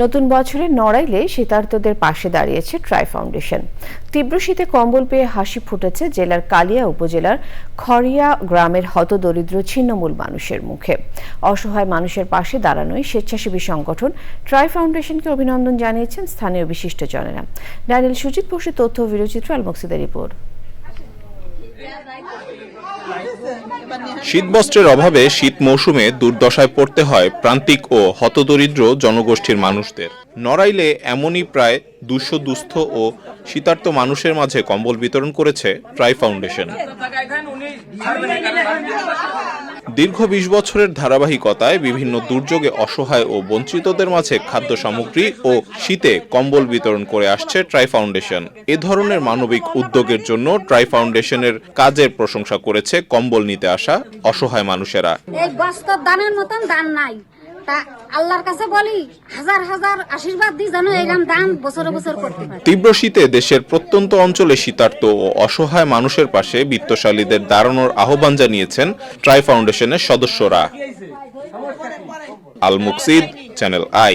নতুন বছরে নড়াইলে শীতার্তদের পাশে দাঁড়িয়েছে ট্রাই ফাউন্ডেশন তীব্র শীতে কম্বল পেয়ে হাসি ফুটেছে জেলার কালিয়া উপজেলার খড়িয়া গ্রামের হতদরিদ্র ছিন্নমূল মানুষের মুখে। অসহায় মানুষের পাশে দাঁড়ানোই স্বেচ্ছাসেবী সংগঠন ট্রাই ফাউন্ডেশনকে অভিনন্দন জানিয়েছেন স্থানীয় বিশিষ্টজনেরা। ড্যানিয়েল সুজিত বসু তথ্য ও ভিডিওচিত্র আলমক্সিদের রিপোর্ট। শীতবস্ত্রের অভাবে শীত মৌসুমে দুর্দশায় পড়তে হয় প্রান্তিক ও হতদরিদ্র জনগোষ্ঠীর মানুষদের। নড়াইলে এমনই প্রায় দুশো দুস্থ ও শীতার্ত মানুষের মাঝে কম্বল বিতরণ করেছে ট্রাই ফাউন্ডেশন। দীর্ঘ বিশ বছরের ধারাবাহিকতায় বিভিন্ন দুর্যোগে অসহায় ও বঞ্চিতদের মাঝে খাদ্য সামগ্রী ও শীতে কম্বল বিতরণ করে আসছে ট্রাই ফাউন্ডেশন। এ ধরনের মানবিক উদ্যোগের জন্য ট্রাই ফাউন্ডেশনের কাজের প্রশংসা করেছে কম্বল নিতে আসা অসহায় মানুষেরা। দানের মতন দান নাই। তীব্র শীতে দেশের প্রত্যন্ত অঞ্চলে শীতার্থ ও অসহায় মানুষের পাশে বিত্তশালীদের দাঁড়ানোর আহ্বান জানিয়েছেন ট্রাই ফাউন্ডেশনের সদস্যরা। Al Muksid, channel I.